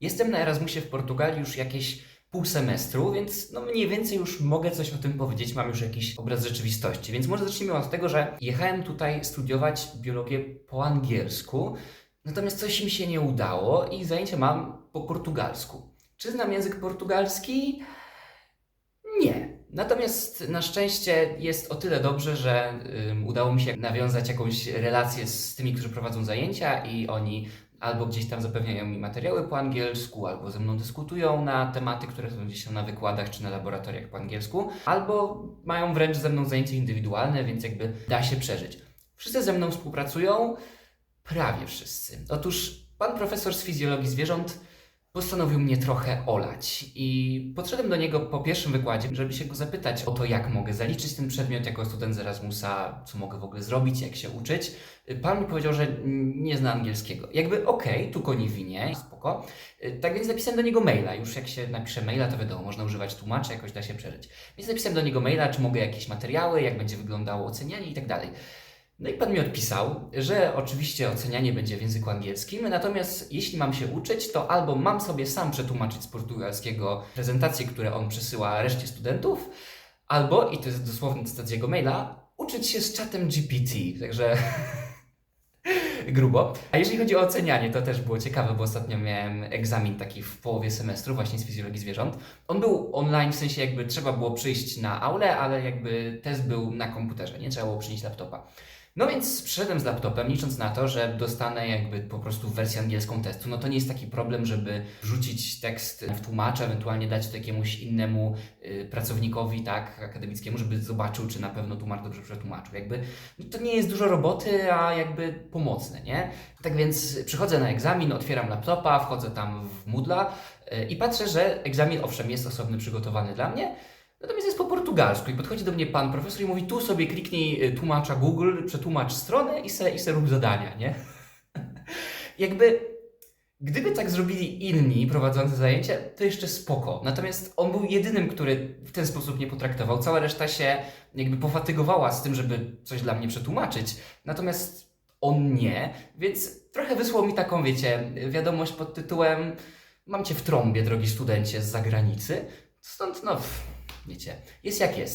Jestem na Erasmusie w Portugalii już jakieś pół semestru, więc no mniej więcej już mogę coś o tym powiedzieć, mam już jakiś obraz rzeczywistości. Więc może zacznijmy od tego, że jechałem tutaj studiować biologię po angielsku, natomiast coś mi się nie udało i zajęcia mam po portugalsku. Czy znam język portugalski? Nie. Natomiast na szczęście jest o tyle dobrze, że udało mi się nawiązać jakąś relację z tymi, którzy prowadzą zajęcia i oni albo gdzieś tam zapewniają mi materiały po angielsku, albo ze mną dyskutują na tematy, które są gdzieś tam na wykładach czy na laboratoriach po angielsku, albo mają wręcz ze mną zajęcia indywidualne, więc jakby da się przeżyć. Wszyscy ze mną współpracują, prawie wszyscy. Otóż pan profesor z fizjologii zwierząt postanowił mnie trochę olać i podszedłem do niego po pierwszym wykładzie, żeby się go zapytać o to, jak mogę zaliczyć ten przedmiot jako student z Erasmusa, co mogę w ogóle zrobić, jak się uczyć. Pan mi powiedział, że nie zna angielskiego. Jakby okej, tu koni winie, spoko. Tak więc napisałem do niego maila. Już jak się napisze maila, to wiadomo, można używać tłumacza, jakoś da się przeżyć. Więc napisałem do niego maila, czy mogę jakieś materiały, jak będzie wyglądało ocenianie i tak dalej. No i pan mi odpisał, że oczywiście ocenianie będzie w języku angielskim, natomiast jeśli mam się uczyć, to albo mam sobie sam przetłumaczyć z portugalskiego prezentacje, które on przesyła reszcie studentów, albo, i to jest dosłowny cytat z jego maila, uczyć się z czatem GPT. Także grubo. A jeżeli chodzi o ocenianie, to też było ciekawe, bo ostatnio miałem egzamin taki w połowie semestru właśnie z fizjologii zwierząt. On był online, w sensie jakby trzeba było przyjść na aulę, ale jakby test był na komputerze, nie trzeba było przynieść laptopa. No więc przyszedłem z laptopem, licząc na to, że dostanę jakby po prostu wersję angielską testu. No to nie jest taki problem, żeby wrzucić tekst w tłumacza, ewentualnie dać to jakiemuś innemu y, pracownikowi, tak, akademickiemu, żeby zobaczył, czy na pewno tłumacz dobrze przetłumaczył. Jakby no to nie jest dużo roboty, a jakby pomocne, nie? Tak więc przychodzę na egzamin, otwieram laptopa, wchodzę tam w Moodla y, i patrzę, że egzamin owszem jest osobny przygotowany dla mnie, jest po portugalsku i podchodzi do mnie pan profesor i mówi, tu sobie kliknij y, tłumacza Google, przetłumacz stronę i se, i se rób zadania, nie? Jakby, gdyby tak zrobili inni prowadzący zajęcia, to jeszcze spoko. Natomiast on był jedynym, który w ten sposób nie potraktował. Cała reszta się jakby pofatygowała z tym, żeby coś dla mnie przetłumaczyć. Natomiast on nie, więc trochę wysłał mi taką, wiecie, wiadomość pod tytułem Mam cię w trąbie, drogi studencie z zagranicy. Stąd, no, wiecie, jest jak jest.